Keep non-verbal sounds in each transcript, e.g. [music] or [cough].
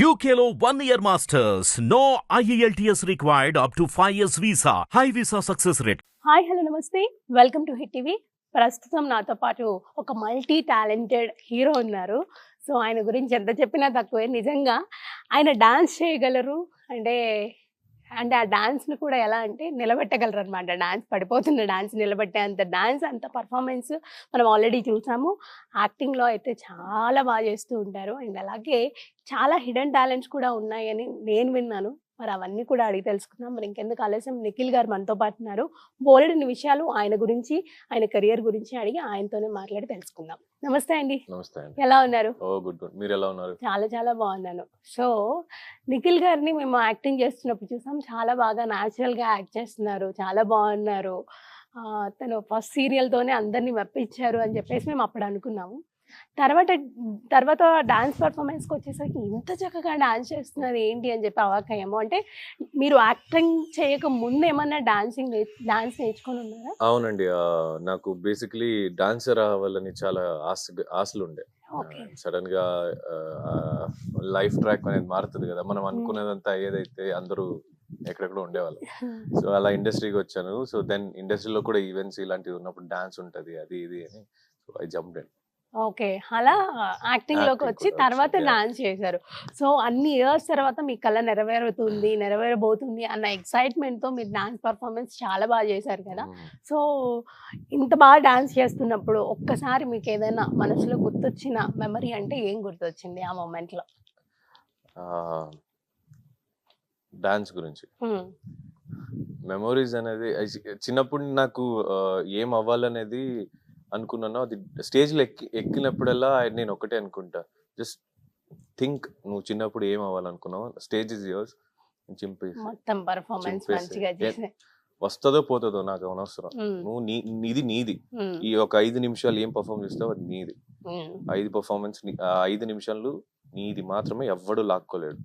యూకేలో one year masters no E IELTS required up to 5 years visa. High visa success rate. Hi hello నమస్తే. Welcome to hit TV ప్రస్తుతం నాతో పాటు ఒక multi talented hero ఉన్నారు. So ఆయన గురించి ఎంత చెప్పినా తక్కువే. నిజంగా ఆయన డాన్స్ చేయగలరు. అంటే అండ్ ఆ డాన్స్ను కూడా ఎలా అంటే నిలబెట్టగలరు అనమాట డాన్స్ పడిపోతున్న డాన్స్ నిలబెట్టే అంత డాన్స్ అంత పర్ఫార్మెన్స్ మనం ఆల్రెడీ చూసాము. యాక్టింగ్లో అయితే చాలా బాగా చేస్తూ ఉంటారు. అండ్ అలాగే చాలా హిడెన్ టాలెంట్స్ కూడా ఉన్నాయని నేను విన్నాను. మరి అవన్నీ కూడా అడిగి తెలుసుకుందాం. మరి ఇంకెందుకు ఆలస్యం? నిఖిల్ గారు మనతో పాటు ఉన్నారు. బోలెడని విషయాలు ఆయన గురించి ఆయన కెరియర్ గురించి అడిగి ఆయనతోనే మాట్లాడి తెలుసుకుందాం. నమస్తే అండి. నమస్తే ఎలా ఉన్నారు? మీరు ఎలా చాలా చాలా బాగున్నాను. సో నిఖిల్ గారిని మేము యాక్టింగ్ చేస్తున్నప్పుడు చూసాం. చాలా బాగా న్యాచురల్గా యాక్ట్ చేస్తున్నారు. చాలా బాగున్నారు. తను ఫస్ట్ సీరియల్తోనే అందరినీ మెప్పించారు అని చెప్పేసి మేము అప్పుడు అనుకున్నాము. తర్వాత తర్వాత డాన్స్ పర్ఫార్మెన్స్కి వచ్చేసరికి ఇంత చక్కగా డాన్స్ చేస్తున్నారు ఏంటి అని చెప్పి అవాకయ్యాము అంటే మీరు యాక్టింగ్ చేయక ముందు ఏమన్నా డాన్సింగ్ డాన్స్ నేర్చుకొని ఉన్నారా? అవునండి. నాకు బేసిక్లీ డాన్సర్ అవ్వాలని చాలా ఆశ ఆశలు ఉండే సడన్గా లైఫ్ ట్రాక్ అనేది మారుతుంది కదా. మనం అనుకున్నదంతా ఏదైతే అందరూ ఎక్కడెక్కడ ఉండేవాళ్ళు. సో అలా ఇండస్ట్రీకి వచ్చాను. సో దెన్ ఇండస్ట్రీలో కూడా ఈవెంట్స్ ఇలాంటివి ఉన్నప్పుడు డాన్స్ ఉంటది అది ఇది అని. So I jump okay. అలా యాక్టింగ్లోకి వచ్చి తర్వాత. డాన్స్ చేశారు. సో అన్ని ఇయర్స్ తర్వాత మీ కళ నెరవేరుతుంది నెరవేరబోతుంది అన్న ఎక్సైట్మెంట్తో మీరు డాన్స్ పర్ఫార్మెన్స్ చాలా బాగా చేశారు కదా. సో ఇంత బాగా డాన్స్ చేస్తున్నప్పుడు ఒక్కసారి మీకు ఏదైనా మనసులో గుర్తొచ్చిన మెమరీ అంటే ఏం గుర్తొచ్చింది ఆ మూమెంట్లో? డాన్స్ గురించి. మెమోరీస్ అనేది చిన్నప్పుడు నాకు ఏం అవ్వాలనేది అనుకున్నాను అది స్టేజ్లో ఎక్కి ఎక్కినప్పుడల్లా నేను ఒకటే అనుకుంటా. జస్ట్ థింక్ నువ్వు చిన్నప్పుడు ఏం అవ్వాలనుకున్నావు స్టేజ్ ఇస్ యువర్స్ చింపేసి మొత్తం పర్ఫార్మెన్స్ చింపేసి. మంచిగా చేసి వస్తుందో పోతుందో నాకు అనవసరం. నువ్వు నీ నీది నీది. ఈ ఒక ఐదు నిమిషాలు ఏం పర్ఫామ్ చేస్తావు అది నీది. ఐదు పర్ఫార్మెన్స్ ఐదు నిమిషాలు నీది మాత్రమే ఎవ్వడు లాక్కోలేడు.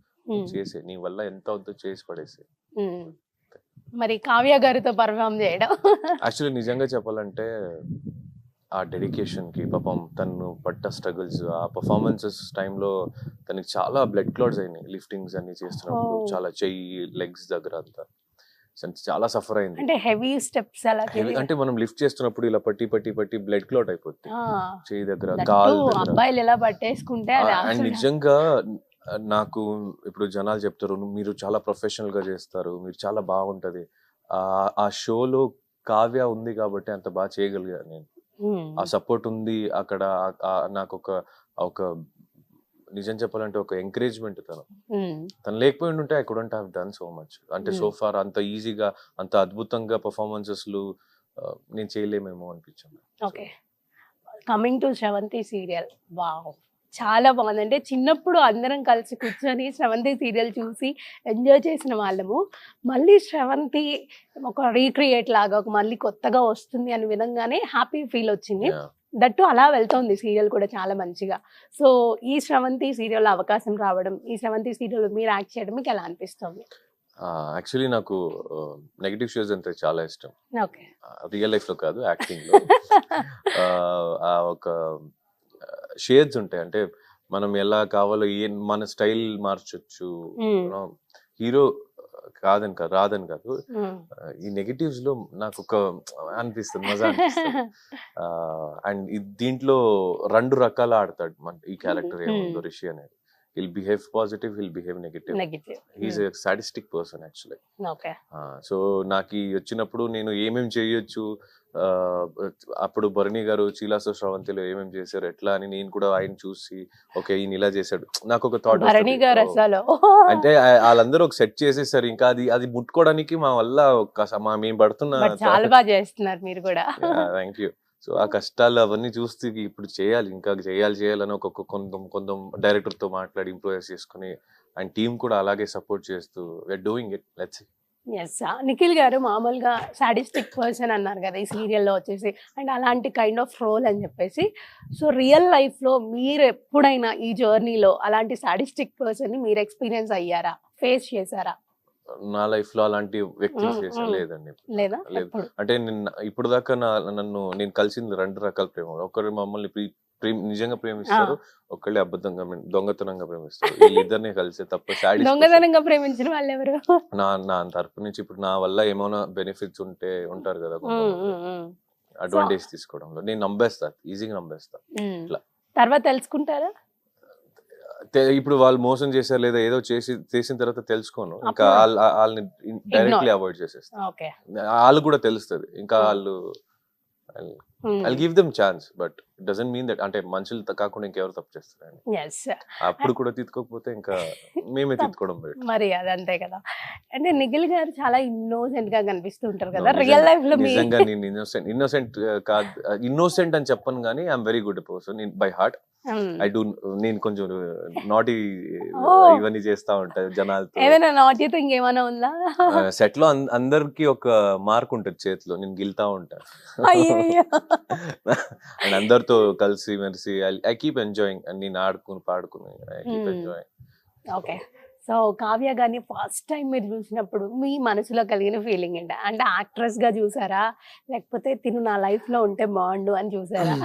చేసే నీ వల్ల ఎంత అవుతుందో చేసి పడేసే మరి కావ్య గారితో పర్ఫామ్ చేయడం? యాక్చువల్లీ నిజంగా చెప్పాలంటే ఆ డెడికేషన్కి పాపం తను పట్ట స్ట్రగుల్స్ ఆ పర్ఫార్మెన్సెస్ టైంలో తనకి చాలా బ్లడ్ క్లాట్స్ అయినాయి. లిఫ్టింగ్స్ అన్ని చేస్తున్నప్పుడు. చాలా చెయ్యి లెగ్స్ దగ్గర అంతా. చాలా సఫర్ అయింది. అంటే హెవీ స్టెప్స్ అలా అంటే మనం లిఫ్ట్ చేస్తున్నప్పుడు ఇలా పట్టి పట్టి పట్టి బ్లడ్ క్లాట్ అయిపోతుంది చెయ్యి దగ్గర కాల్ అబ్బాయిలు ఎలా పట్టేసుకుంటే అండ్ నిజంగా నాకు ఇప్పుడు జనాలు చెప్తారు "నువ్వు- మీరు చాలా ప్రొఫెషనల్గా చేస్తారు మీరు చాలా బాగుంటది. ఆ షోలో కావ్య ఉంది కాబట్టి అంత బాగా చేయగలిగా నేను. ఆ సపోర్ట్ ఉంది. అక్కడ నాకు ఒక ఒక నిజం చెప్పాలంటే ఒక ఎంకరేజ్మెంట్ తను. తను లేకపోయి ఉంటే I couldn't have done so much. అంటే. సో ఫార్ అంత ఈజీగా అంత అద్భుతంగా పర్ఫార్మెన్సెస్లు నేను చేయలేమేమో అనిపించింది. Okay. Coming to Sravanthi serial. Wow. చాలా బాగుంది అంటే చిన్నప్పుడు అందరం కలిసి కూర్చొని శ్రవంతి సీరియల్ చూసి ఎంజాయ్ చేసిన వాళ్ళము. మళ్ళీ శ్రవంతి ఒక రీక్రియేట్ లాగా ఒక మళ్ళీ కొత్తగా వస్తుంది అని విధంగానే హ్యాపీ ఫీల్ వచ్చింది. దట్టు అలా వెళ్తోంది సీరియల్ కూడా చాలా మంచిగా. సో ఈ శ్రవంతి సీరియల్ అవకాశం రావడం ఈ శ్రవంతి సీరియల్ మీరు యాక్ట్ చేయడం మీకు ఎలా అనిపిస్తుంది? యాక్చువల్లీ నాకు నెగిటివ్ షోస్ అంటే చాలా ఇష్టం. ఓకే. రియల్ లైఫ్లో కాదు యాక్టింగ్లో [laughs] ఒక షేడ్స్ ఉంటాయి. అంటే మనం ఎలా కావాలో ఏ మన స్టైల్ మార్చొచ్చు. హీరో కాదని కాదు రాదని కాదు. ఈ నెగటివ్స్లో నాకు ఒక అనిపిస్తుంది మజా అనిపిస్తుంది. [laughs] అండ్ దీంట్లో రెండు రకాల ఆడతాడు మన ఈ క్యారెక్టర్. ఏముందో రిషి అనేది. He'll behave positive he'll behave negative. He's sadistic person actually so నాకు వచ్చినప్పుడు నేను ఏమేమి చేయొచ్చు అప్పుడు భరణి గారు చీలాసో శ్రవంతిలో ఏమేమి చేశారు ఎట్లా అని నేను కూడా ఆయన చూసి ఓకే ఈయన ఇలా చేశాడు. నాకు ఒక థాట్ అంటే వాళ్ళందరూ ఒక సెట్ చేసేసారు. ఇంకా అది అది ముట్టుకోవడానికి మా వల్ల మేము పడుతున్న చాలా బాగా చేస్తున్నారు మీరు కూడా. [laughs] థ్యాంక్ యూ సో ఆ కష్టాలు అవన్నీ చూస్తే ఇప్పుడు చేయాలి. ఇంకా చేయాలి చేయాలని ఒక కొంత కొంత డైరెక్టర్తో మాట్లాడి ఇంప్రూవైజ్ చేసుకుని అండ్ టీం కూడా అలాగే సపోర్ట్ చేస్తూ we're doing it let's yes Nikhil గారు మామూలుగా సాడిస్టిక్ పర్సన్ అన్నారు కదా ఈ సీరియల్లో వచ్చేసి. అండ్ అలాంటి కైండ్ ఆఫ్ రోల్ అని చెప్పేసి. సో రియల్ లైఫ్లో మీరు ఎప్పుడైనా ఈ జర్నీలో అలాంటి సాడిస్టిక్ పర్సన్ని మీరు ఎక్స్పీరియన్స్ అయ్యారా? ఫేస్ చేశారా? నా లైఫ్లో అలాంటి వ్యక్తులు మ్మ్, చేసా మ్మ్. లేదండి లేదా? అంటే ఇప్పుడు దాకా నన్ను నేను కలిసింది రెండు రకాల ప్రేమ ఒకరు మమ్మల్ని నిజంగా ప్రేమిస్తారు. ఒకళ్ళే అబద్ధంగా దొంగతనంగా ప్రేమిస్తారు. [laughs] వీళ్ళిద్దరిని కలిసి తప్ప దొంగతనంగా ప్రేమించిన వాళ్ళు ఎవరు నా నా తరపు నుంచి ఇప్పుడు నా వల్ల ఏమైనా బెనిఫిట్స్ ఉంటే ఉంటారు కదా అడ్వాంటేజ్ తీసుకోవడంలో. నేను నమ్మేస్తా ఈజీగా నమ్మేస్తా. ఇట్లా. తర్వాత తెలుసుకుంటారా? ఇప్పుడు వాళ్ళు మోసం చేశారు లేదా ఏదో చేసి చేసిన తర్వాత తెలుసుకోను. ఇంకా వాళ్ళని డైరెక్ట్లీ అవాయిడ్ చేసేస్తా. ఓకే. వాళ్ళు కూడా తెలుస్తుంది. ఇంకా. వాళ్ళు I give them chance but doesn't mean that అంటే మనుషులు కాకుండా ఇంకెవరు తప్పు చేస్తారండి. ఎస్ అప్పుడు కూడా తీసుకోకపోతే ఇంకా [laughs] మేమే. తీసుకోవడం మరి అది అంతే కదా. అంటే నిఖిల్ గారు చాలా ఇన్నోసెంట్గా కనిపిస్తూ ఉంటారు కదా రియల్ లైఫ్లో నిజంగా నేను ఇన్నోసెంట్ ఇన్నోసెంట్ కాదు ఇన్నోసెంట్ అని చెప్పను కానీ I'm very good person by heart. I do నేను కొంచెం నాటి Oh. ఇవన్నీ చేస్తా ఉంటాను జనాలతో. ఏదైనా నాట్తో ఇంకేమైనా ఉందా? సెట్లో అందరికి ఒక మార్క్ ఉంటుంది చేతిలో నేను గిల్తా ఉంటాను. [laughs] అండ్ అందరితో కలిసి మెలిసి ఐ కీప్ ఎంజాయింగ్ నేను ఆడుకుని పాడుకుని I keep Hmm. Enjoying okay so Kavya గారిని ఫస్ట్ టైం మీరు చూసినప్పుడు మీ మనసులో కలిగిన ఫీలింగ్ ఏంటి? అంటే యాక్ట్రెస్గా చూసారా? లేకపోతే తిను నా లైఫ్లో ఉంటే బాగుండు అని చూసారా?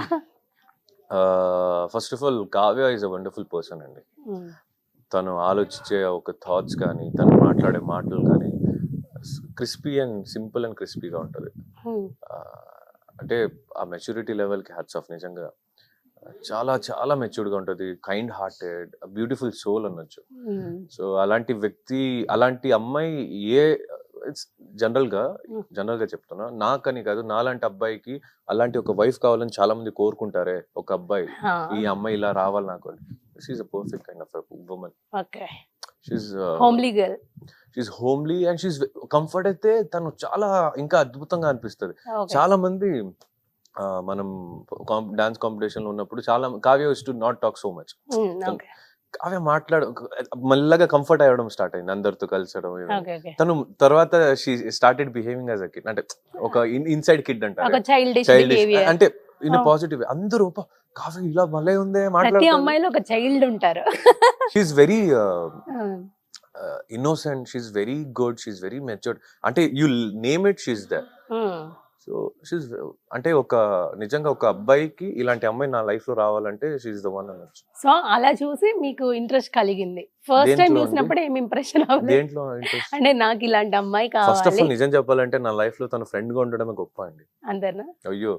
First of all Kavya is a wonderful person అండి ఉమ్. తను ఆలోచించే ఒక థాట్స్ కానీ తను మాట్లాడే మాటలు కానీ క్రిస్పీ అండ్ సింపుల్ అండ్ క్రిస్పీగా ఉంటుంది. అంటే ఆ మెచ్యూరిటీ లెవెల్కి హ్యాట్స్ ఆఫ్ నిజంగా చాలా చాలా మెచ్యూర్డ్గా ఉంటుంది కైండ్ హార్టెడ్ బ్యూటిఫుల్ సోల్ అనొచ్చు ఉమ్. సో అలాంటి వ్యక్తి అలాంటి అమ్మాయి ఏ జనరల్గా Mm. జనరల్గా చెప్తున్నా నాకని కాదు నాలాంటి అబ్బాయికి అలాంటి ఒక వైఫ్ కావాలని చాలా మంది కోరుకుంటారే ఒక అబ్బాయి. ఈ అమ్మాయి ఇలా రావాలి నాకు she's a perfect kind of woman okay. She's homely girl she's homely and she's comfort అయితే తను చాలా ఇంకా అద్భుతంగా అనిపిస్తుంది. చాలా మంది మనం డాన్స్ కాంపిటీషన్లో ఉన్నప్పుడు చాలా Kavya to not talk so much Kavya మాట్లాడ మెల్లగా కంఫర్ట్ అవ్వడం స్టార్ట్ అయింది అందరితో కలిసడం తను తర్వాత she started behaving as a kid అంటే ఒక ఇన్సైడ్ కిడ్ ఒక అంటారు చైల్డిష్ చైల్డ్ అంటే ఇన్. పాజిటివ్ అందరూ "అబ్బా, కావ్య ఇలా భలే ఉందే మాట్లాడుతుంది అమ్మాయిలో ఒక చైల్డ్ ఉంటారు. She's very innocent she's very good she's very matured అంటే you name it she's the um. So she's అంటే ఒక నిజంగా ఒక అబ్బాయికి ఇలాంటి అమ్మాయి నా లైఫ్లో రావాలంటే షీఈ్ ద వన్ అనొచ్చు. సో అలా చూసి మీకు ఇంట్రెస్ట్ కలిగింది. First time? చూసినప్పుడు ఏం ఇంప్రెషన్ దేంట్లో అంటే నాకు ఇలాంటి అమ్మాయి ఫస్ట్ ఆఫ్ కావాలి. ఆల్ నిజం చెప్పాలంటే నా లైఫ్లో తన ఫ్రెండ్గా ఉండడమే గొప్ప అండి. అంతేనా? అయ్యో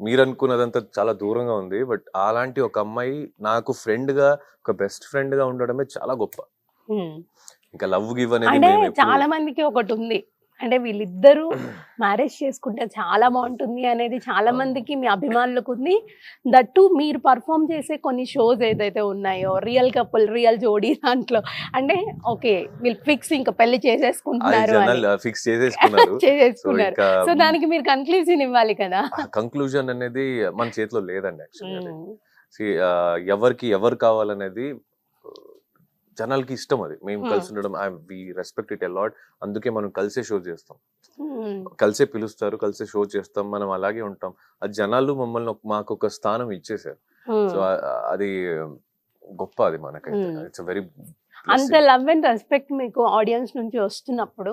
మీరు అనుకున్నదంతా చాలా దూరంగా ఉంది. బట్ అలాంటి ఒక అమ్మాయి నాకు ఫ్రెండ్గా ఒక బెస్ట్ ఫ్రెండ్గా ఉండడమే చాలా గొప్ప. ఇంకా లవ్ గివ్ అనేది చాలా మందికి ఒకటి ఉంది. అంటే వీళ్ళిద్దరూ [laughs] మ్యారేజ్ చేసుకుంటే చాలా బాగుంటుంది అనేది చాలా మందికి మీ అభిమానులకు ఉంది. దట్టు మీరు పర్ఫామ్ చేసే కొన్ని షోస్ ఏదైతే ఉన్నాయో రియల్ కపుల్ రియల్ జోడీ [laughs] దాంట్లో. అంటే ఓకే వీళ్ళు ఫిక్స్ ఇంకా పెళ్ళి చేసేసుకుంటున్నారు ఫిక్స్ [laughs] చేసేసుకున్నారు. సో చేసేసుకున్నారు ఇంకా సో దానికి మీరు కన్క్లూజన్ ఇవ్వాలి కదా. కంక్లూజన్ అనేది మన చేతిలో లేదండి యాక్చువల్లీ ఉమ్. ఎవరికి ఎవరు కావాలనేది జనాలకి ఇష్టం అది మేము. కలిసి ఉండడం వి రెస్పెక్ట్ ఇట్ అలాట్ అందుకే మనం కలిసే షో చేస్తాం. కలిసే పిలుస్తారు కలిసే షో చేస్తాం మనం అలాగే ఉంటాం అది జనాలు మమ్మల్ని మాకు ఒక స్థానం ఇచ్చేసారు. సో అది గొప్ప అది మనకైతే. ఇట్స్ వెరీ అంత లవ్ అండ్ రెస్పెక్ట్ మీకు ఆడియన్స్ నుంచి వస్తున్నప్పుడు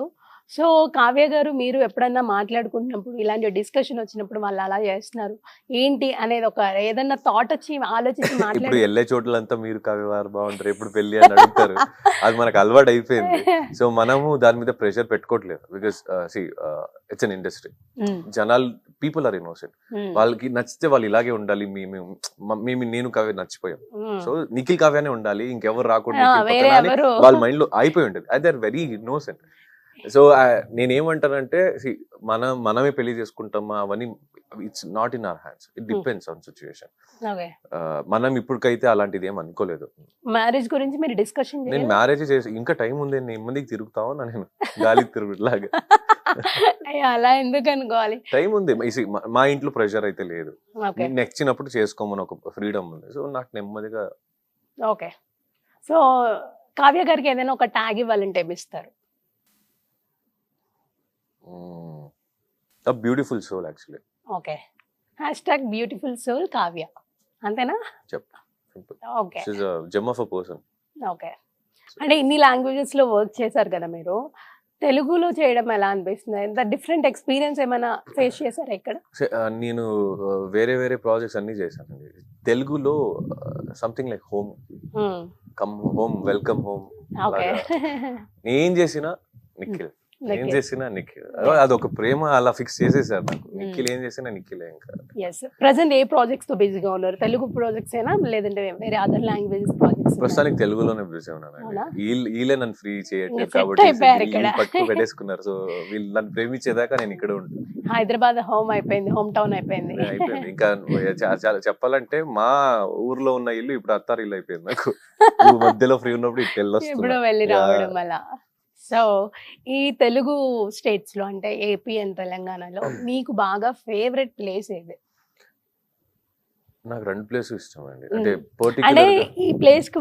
సో కావ్య గారు మీరు ఎప్పుడన్నా మాట్లాడుకున్నప్పుడు ఇలాంటి డిస్కషన్ వచ్చినప్పుడు వాళ్ళు అలా చేస్తున్నారు? ఏంటి అనేది ఒక ఏదన్నా థాట్ వచ్చి ఆలోచించి [laughs] ఇప్పుడు వెళ్ళే చోట్లంతా మీరు కవివారు బాగుంటారు. ఎప్పుడు పెళ్ళి అని అడుగుతారు. అది మనకు అలవాటు అయిపోయింది. [laughs] సో మనము దాని మీద pressure పెట్టుకోవట్లేదు. Because see it's an industry జనాలు పీపుల్ ఆర్ ఇన్నోసెంట్ వాళ్ళకి నచ్చితే వాళ్ళు ఇలాగే ఉండాలి. మేము మేము నేను కావ్య నచ్చిపోయాం. ఉమ్. సో నిఖిల్ కావ్యానే ఉండాలి. ఇంకెవరు వేరే ఎవరు వాళ్ళ మైండ్లో అయిపోయి ఉంటుంది. అది ఆర్ వెరీ ఇన్నోసెంట్ సో నేనేమంటానంటే మనం మనమే పెళ్ళి చేసుకుంటామా అవన్నీ it's not in our hands. It depends on situation మనం ఇప్పటికైతే అలాంటిది ఏం అనుకోలేదు. మ్యారేజ్ గురించి మీరు డిస్కషన్ నేను మ్యారేజ్ చేసి ఇంకా టైం ఉంది నేను మందికి తిరుగుతావు నేను గాలికి తిరుగులాగా. [laughs] అలా ఎందుకు అనుకోవాలి? టైం ఉంది. మా- ఇంట్లో ప్రెషర్ అయితే లేదు. నచ్చినప్పుడు చేసుకోమని ఒక ఫ్రీడమ్ ఉంది. సో నాకు నెమ్మదిగా ఓకే. సో కావ్య గారికి ఏదైనా ఒక ట్యాగ్ ఇవ్వాలంటే ఇస్తారు? Beautiful soul actually okay. Hashtag beautiful soul Kavya అంతేనా okay. Jammu of a person okay. అంటే ఇన్ని లాంగ్వేజెస్లో వర్క్ చేశారు కదా మీరు. తెలుగులో చేయడం ఎలా అనిపిస్తుంది? ఎంత డిఫరెంట్ ఎక్స్పీరియన్స్ ఏమైనా ఫేస్ చేశారా ఇక్కడ? నేను వేరే వేరే ప్రాజెక్ట్స్ అన్ని చేశానండి. తెలుగులో something like home come home welcome home okay. నేను చేసినా నిఖిల్. ఏం చేసినా నిఖిల్ అదొక ప్రేమ అలా ఫిక్స్ చేసేసారు నాకు. నిఖిల్ ఏం చేసినా నిఖిలే ఇంకా. ఎస్ ప్రజెంట్ ఏ ప్రాజెక్ట్స్తో బిజీగా ఉన్నారు? తెలుగు ప్రాజెక్ట్స్ ఏనా? లేదంటే వేరే అదర్ లాంగ్వేజెస్ ప్రాజెక్ట్స్ ప్రస్తుతానికి తెలుగులోనే బిజీ ఉన్నానండి అవునా? వీళ్ళు నన్ను ఫ్రీ చేయట్లేదు కాబట్టి. పట్టు పెట్టేసుకున్నారు. సో వీళ్ళు నన్ను ప్రేమించేదాకా నేను ఇక్కడ ఉంటాను. హైదరాబాద్ హోమ్ అయిపోయింది హోమ్ టౌన్ అయిపోయింది. అయిపోయింది. ఇంకా [laughs] చెప్పాలంటే మా ఊర్లో ఉన్న ఇల్లు ఇప్పుడు అత్తారు ఇల్లు అయిపోయింది నాకు. [laughs] మధ్యలో ఫ్రీ ఉన్నప్పుడు ఇటు వెళ్ళొస్తున్నా. వెళ్ళి. రావడం అలా సో ఈ తెలుగు స్టేట్స్లో అంటే ఏపీ అండ్ తెలంగాణలో [clears throat] మీకు బాగా ఫేవరెట్ ప్లేస్ ఏది? నాకు రెండు ప్లేస్ ఇష్టం అండి. అంటే అంటే ఈ ప్లేస్కు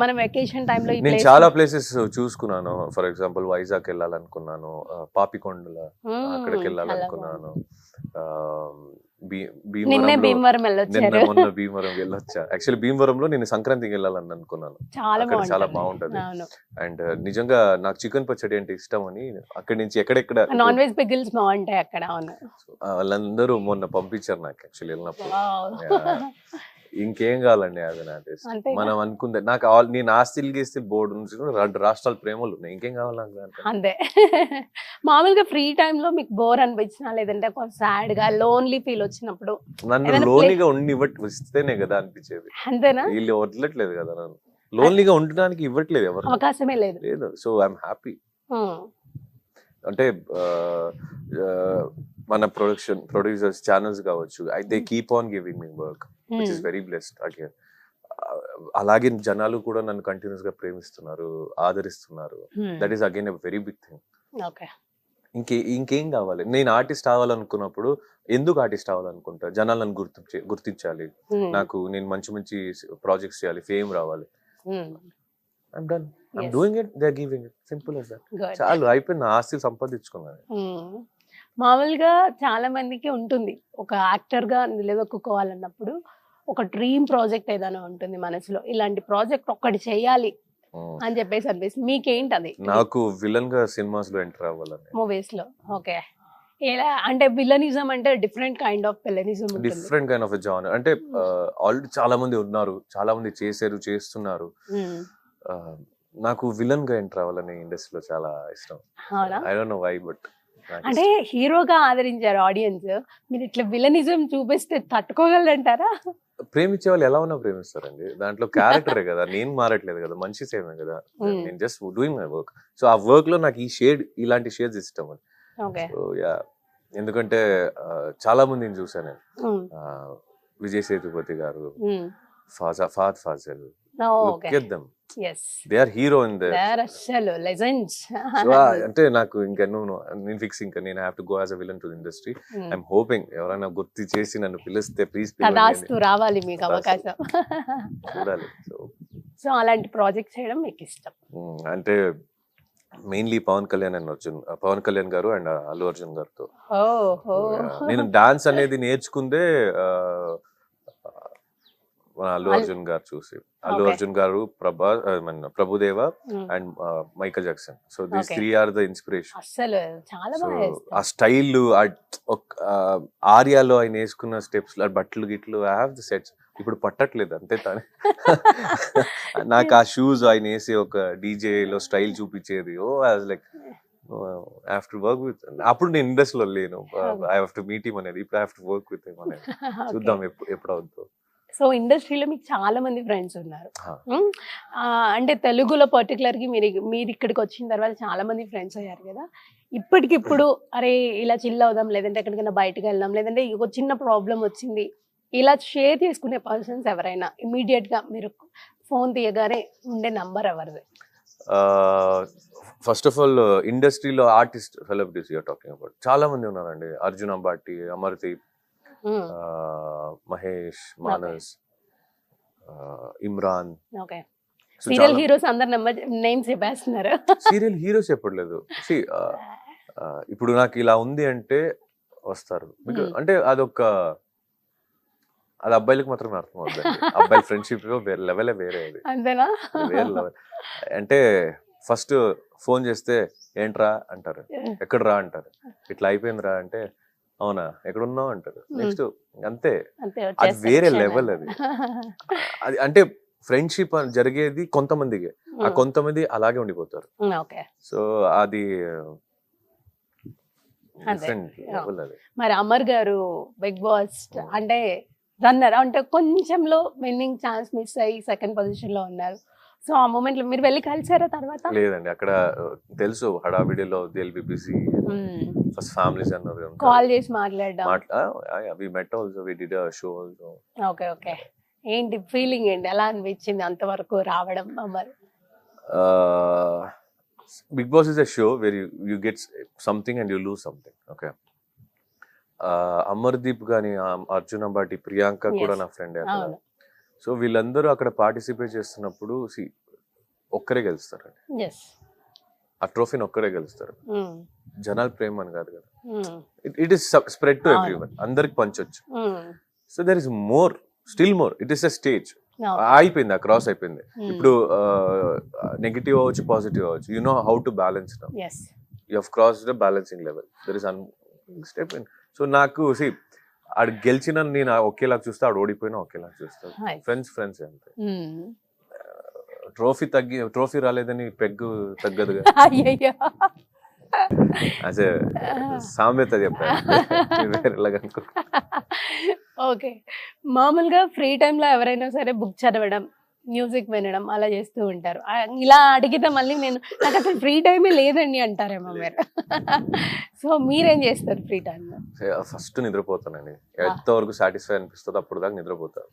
మనం వెకేషన్ టైంలో ఈ నేను చాలా ప్లేసెస్ చూసుకున్నాను. ఫర్ ఎగ్జాంపుల్ వైజాగ్ వెళ్ళాలనుకున్నాను. పాపికొండల అక్కడికి వెళ్ళాలనుకున్నాను. నిన్నే భీమవరం నిన్న వెళ్ళొచ్చారు మొన్న భీమవరం వెళ్ళొచ్చా? యాక్చువల్లీ భీమవరంలో నేను సంక్రాంతికి వెళ్ళాలని అనుకున్నాను. చాలా చాలా బాగుంటుంది. అండ్ నిజంగా నాకు చికెన్ పచ్చడి అంటే ఇష్టం అని అక్కడి నుంచి ఎక్కడెక్కడ నాన్ వెజ్ పిగిల్స్ బాగుంటాయి అక్కడ అవును. వాళ్ళందరూ మొన్న పంపించారు నాకు యాక్చువల్లీ వెళ్ళినప్పుడు. ఇంకేం కావాలండి అది నా టేస్ట్ అంతేగా? మనం అనుకుందే నాకు నేను ఆస్తిలు గీస్తే బోర్డు నుంచి రెండు రాష్ట్రాల ప్రేమలు ఉన్నాయి. ఇంకేం కావాలి? అంతే. [laughs] మామూలుగా ఫ్రీ లో మీకు బోర్ అనిపించినా లేదంటే కొంచెం సాడ్గా లోన్లీ ఫీల్ వచ్చినప్పుడు నన్ను లోన్లీగా ఉండి ఇవ్వట్ ఇస్తేనే కదా అనిపించేది. అంతేనా? వీళ్ళు వదలట్లేదు కదా నన్ను. లోన్లీగా ఉండడానికి ఇవ్వట్లేదు ఎవరు. అవకాశమే లేదు. లేదు. So I'm happy. అంటే మన ప్రొడక్షన్ ప్రొడ్యూసర్స్ ఛానల్స్ కావచ్చు. They keep on giving me work which is Hmm. Very blessed again అలాగే జనాలు కూడా నన్ను కంటిన్యూస్గా ప్రేమిస్తున్నారు ఆదరిస్తున్నారు. Hmm. That is again a very big thing ఇంకే ఇంకేం కావాలి? నేను ఆర్టిస్ట్ అవ్వాలనుకున్నప్పుడు ఎందుకు ఆర్టిస్ట్ అవ్వాలనుకుంటా? జనాలు నన్ను గుర్తు గుర్తించాలి. Hmm. నాకు నేను మంచి మంచి ప్రాజెక్ట్స్ చేయాలి ఫేమ్ రావాలి. Hmm. I'm done I'm Yes. Doing it they giving it simple. చాలు అయిపోయింది. ఆస్తి సంపాదించుకున్నాను. మ్మ్. మామూలుగా చాలా మందికి ఉంటుంది. ఒక యాక్టర్గా నిలదొక్కుకోవాలన్నప్పుడు ఒక డ్రీమ్ ప్రాజెక్ట్ ఏదైనా ఉంటుంది మనసులో. ఇలాంటి ప్రాజెక్ట్ ఒక్కటి చేయాలి. అని చెప్పేసి అనిపిస్తుంది. మీకేంటి అది నాకు విలన్గా సినిమాస్లో ఎంటర్ అవ్వాలని. మూవీస్లో ఓకే. ఎలా? అంటే విలనిజం అంటే different kind of villainism different kind of genre అంటే ఆల్రెడీ చాలా మంది ఉన్నారు. చాలా మంది చేశారు చేస్తున్నారు. నాకు విలన్గా ఎంటర్ అవ్వాలని ఇండస్ట్రీలో చాలా ఇష్టం. I don't know why but అంటే హీరోగా ఆదరించారు ఆడియన్స్. మీరు ఇట్లా విలనిజం చూపిస్తే తట్టుకోగలరంటారా? ప్రేమించే వాళ్ళు ఎలా ఉన్నా ప్రేమిస్తారండి. దాంట్లో క్యారెక్టరే [laughs] కదా. నేను మారట్లేదు కదా. మంచి సేమే కదా. నేను just doing my work so ఆ వర్క్లో నాకు ఈ షేడ్ ఇలాంటి షేడ్స్ ఇష్టం అని ఓకే. సో యా ఎందుకంటే చాలా మందిని చూసాను నేను. విజయ్ సేతుపతి గారు ఫాజా Fahadh Faasil they are hero in అసలు లెజెండ్స్ అంటే నాకు ఇంకా నువ్వు నేను ఫిక్స్ ఇంకా నేను have to go as a villain to industry I'm hoping ఎవరైనా గుర్తు చేసి నన్ను పిలిస్తే ప్లీజ్ తదాస్తు రావాలి మీకు. అవకాశం. చూడాలి సో అలాంటి ప్రాజెక్ట్ చేయడం మీకు ఇష్టం. అంటే mainly Pawan Kalyan and Arjun Pawan Kalyan garu and Allu Arjun గారితో. నేను డాన్స్ అనేది నేర్చుకుందే మన అల్లు అల్- అర్జున్ గారు చూసి. అల్లు. అర్జున్ గారు ప్రభా Prabhudeva and Michael Jackson. So these. Three are the inspiration చాలా సో ఆ స్టైల్ ఆర్యాలో ఆయన వేసుకున్న స్టెప్స్ బట్టలు గిట్లు ఐ హావ్ ద సెట్స్ ఇప్పుడు పట్టట్లేదు అంతే తానే. [laughs] నాకు ఆ షూస్ ఆయన వేసి ఒక DJ లో స్టైల్ చూపించేది. Oh like after work with అప్పుడు నేను ఇండస్ట్రీలో లేను. I have to meet him అనేది ఇప్పుడు I have to work with him అనేది. [laughs] చూద్దాం ఎప్పుడు ఎప్పుడు అవుతుందో సో ఇండస్ట్రీలో మీకు చాలా మంది ఫ్రెండ్స్ ఉన్నారు. అంటే తెలుగులో పర్టికులర్గా మీరు మీరు ఇక్కడికి వచ్చిన తర్వాత చాలా మంది ఫ్రెండ్స్ అయ్యారు కదా. ఇప్పటికిప్పుడు అరే ఇలా చిల్ అవుదాం లేదంటే ఎక్కడికైనా బయటకు వెళ్దాం లేదంటే ఒక చిన్న ప్రాబ్లం వచ్చింది. ఇలా షేర్ చేసుకునే పర్సన్స్ ఎవరైనా ఇమీడియట్గా మీరు ఫోన్ తీయగానే ఉండే నంబర్ ఎవరిది? ఫస్ట్ ఆఫ్ ఆల్ ఇండస్ట్రీలో artist celebrities you're talking about చాలా మంది ఉన్నారండి. అర్జున్ అంబాటి అమర్దీప్ మహేష్ మానస్ ఇమ్రాన్ సీరియల్ హీరోస్ అందరు నేమ్స్ చెప్పేస్తున్నారు. సీరియల్ హీరోస్ ఆ, ఇప్పుడు నాకు ఇలా ఉంది అంటే వస్తారు. Hmm. అంటే అదొక అది అబ్బాయిలకు మాత్రమే అర్థం అవుతుంది అబ్బాయిల ఫ్రెండ్షిప్ లెవెలే వేరే అది. అంతేనా? వేరే లెవెల్ అంటే ఫస్ట్ ఫోన్ చేస్తే ఏంట్రా? అంటారు. ఎక్కడ రా అంటారు. ఇట్లా అయిపోయిందిరా అంటే అవునా? ఎక్కడ ఉన్నావు అంటారు నెక్స్ట్ అంతే. అది వేరే. లెవెల్ అది. అది అంటే ఫ్రెండ్షిప్ జరిగేది కొంతమందికి. ఆ కొంతమంది అలాగే ఉండిపోతారు. సో అది మరి అమర్ గారు బిగ్ బాస్ అంటే రన్నర్ అంటే కొంచెంలో విన్నింగ్ ఛాన్స్ మిస్ అయ్యి సెకండ్ పొజిషన్లో ఉన్నారు. సో ఆ మూమెంట్లో మీరు వెళ్ళి కలిసారా తర్వాత? లేదండి. అక్కడ తెలుసు హడావిడిలో దిల్ బి బిజీ ఫస్ట్ ఫ్యామిలీస్ అన్నారు కాల్ చేసి మాట్లాడడం. We met also we did show also okay okay ఏంటి ఫీలింగ్ ఏంటి? ఎలా అనిపించింది అంతవరకు రావడం Amar? Bigg Boss is a show where you get something and you lose something okay Amardeep కానీ అర్జున్ అంబాటి ప్రియాంక కూడా. నా ఫ్రెండ్ సో వీళ్ళందరూ అక్కడ పార్టిసిపేట్ చేస్తున్నప్పుడు ఒక్కరే గెలుస్తారు ఎస్ ఆ ట్రోఫీని ఒక్కరే గెలుస్తారు. జనాల ప్రేమ అని కాదు కదా. It is spread to. Everyone అందరికి పంచొచ్చు. So there is more still more it is a stage అయిపోయింది ఆ క్రాస్ అయిపోయింది. ఇప్పుడు నెగిటివ్ అవ్వచ్చు పాజిటివ్ అవ్వచ్చు. You know how to balance now you have cross the balancing level there is an step in so నాకు C ఆడు గెలిచిన నేను ఒకేలాగా చూస్తా ఆడు ఓడిపోయినా ఒకేలాగా చూస్తాను. ఫ్రెండ్స్ ఫ్రెండ్స్ అంతే. ట్రోఫీ తగ్గి ట్రోఫీ రాలేదని పెగ్గు తగ్గదుగా. అయ్యయ్యో. అదే సామెత చెప్పాను ఓకే. మామూలుగా ఫ్రీ టైంలో ఎవరైనా సరే బుక్ చదవడం మ్యూజిక్ వినడం అలా చేస్తూ ఉంటారు. ఇలా అడిగితే మళ్ళీ నేను నాకు అసలు ఫ్రీ టైమే లేదండి అంటారేమో మీరు. సో మీరేం చేస్తారు ఫ్రీ టైంలో? ఫస్ట్ నిద్రపోతానండి. ఎంతవరకు సాటిస్ఫై అనిపిస్తుందో అప్పుడు దాకా నిద్రపోతాను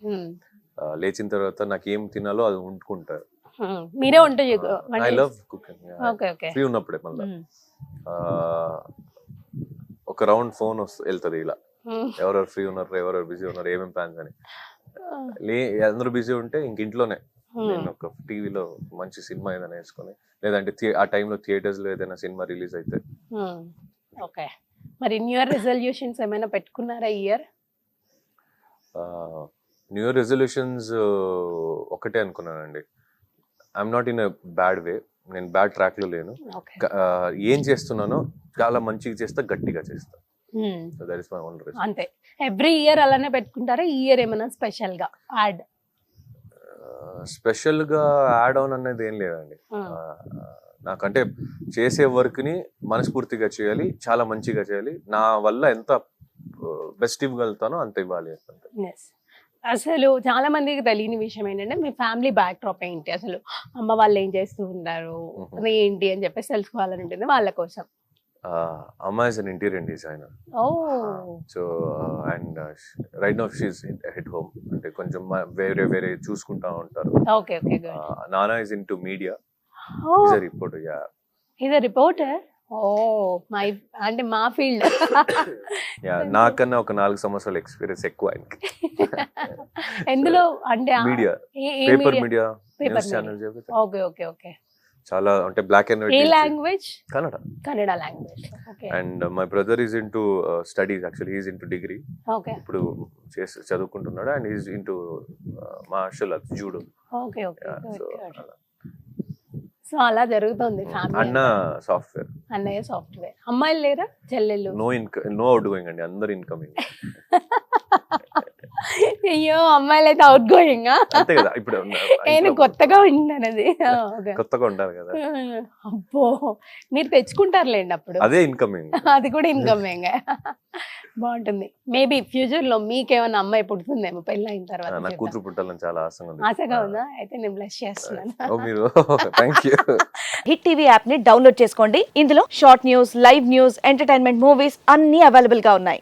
లేచిన తర్వాత నాకు ఏం తినాలో అది వండుకుంటారు మీరే వంట I love cooking okay okay free ఉన్నప్పుడే మళ్ళీ. ఒక రౌండ్ ఫోన్ వెళ్తుంది ఇలా. ఎవరెవరు ఫ్రీ ఉన్నారు ఎవరెవరు బిజీ ఉన్నారు ఏమేం ప్లాన్స్ అని. లే అందరూ బిజీ ఉంటే ఇంక ఇంట్లోనే. నేను ఒక టీవీలో మంచి సినిమా ఏదైనా వేసుకొని లేదంటే ఆ టైంలో థియేటర్స్లో ఏదైనా సినిమా రిలీజ్ అయితే. ఓకే మరి న్యూ ఇయర్ రెజల్యూషన్స్ ఏమైనా పెట్టుకున్నారా ఇయర్ న్యూ ఇయర్ రెజల్యూషన్స్ ఒకటే అనుకున్నానండి. I'm not in a bad way నేను బ్యాడ్ ట్రాక్లో లేను. ఏం చేస్తున్నానో చాలా మంచిగా చేస్తా గట్టిగా చేస్తా. ఓన్ అంతే. ఎవ్రీ ఇయర్ అలానే పెట్టుకుంటారా? ఈ ఇయర్ ఏమైనా స్పెషల్గా యాడ్ స్పెషల్గా యాడ్ ఆన్ అనేది ఏం లేదండి. నాకంటే చేసే వర్క్ని మనస్ఫూర్తిగా చేయాలి చాలా మంచిగా చేయాలి. నా వల్ల ఎంత బెస్ట్ ఇవ్వగలుగుతానో అంత ఇవ్వాలి అసలు చాలా మందికి తెలియని విషయం ఏంటంటే మీ ఫ్యామిలీ బ్యాక్ డ్రాప్ ఏంటి? అసలు అమ్మ వాళ్ళు ఏం చేస్తూ ఉంటారు. అది ఏంటి అని చెప్పేసి తెలుసుకోవాలని ఉంటుంది వాళ్ళ కోసం. అమ్మ is an interior designer oh! So and right now she's head home అంటే కొంచెం వేరే వేరే చూసుకుంటా ఉంటారు. నానా is into media oh is report yeah reporter oh my అంటే మా ఫీల్డ్. [laughs] యా నాకన్నా ఒక నాలుగు సంవత్సరాల ఎక్స్పీరియన్స్ ఎక్కువ ఆయనకి. [laughs] ఎందులో? అంటే media. Paper? Media? News. Channels okay okay okay. చాలా అంటే black and white language? Kannada. Kannada language. And my brother is into studies actually. Is into degree. Okay. ఇప్పుడు చేసి చదువుకుంటున్నాడు and is into martial arts judo. Okay okay so అలా జరుగుతుంది అన్న software అన్నయ్య software అమ్మాయిలు లేరా? చెల్లెళ్ళు no income no outgoing అండి అందరు ఇన్కమింగ్ [laughs] అయ్యో అమ్మాయిలు అయితే అవుట్ గోయింగ్ అంతే కదా ఇప్పుడు [laughs] నేను కొత్తగా వింటాను అది. [laughs] కొత్తగా ఉంటారు కదా. [laughs] అబ్బో మీరు తెచ్చుకుంటారులేండి అప్పుడు? అదే ఇన్కమింగ్ అది కూడా ఇన్కమ్ బాగుంటుంది. మేబీ ఫ్యూచర్లో మీకేమైనా అమ్మాయి పుడుతుందేమో పెళ్ళి అయిన తర్వాత నా. కూతురు పుట్టాలని చాలా ఆశగా ఉంది. ఆశగా ఉందా? అయితే నేను బ్లెస్ చేస్తున్నాను. ఓ మీరు థ్యాంక్ యూ హిట్ టీవీ యాప్ని డౌన్లోడ్ చేసుకోండి. ఇందులో short news live news entertainment movies అన్ని అవైలబుల్గా ఉన్నాయి.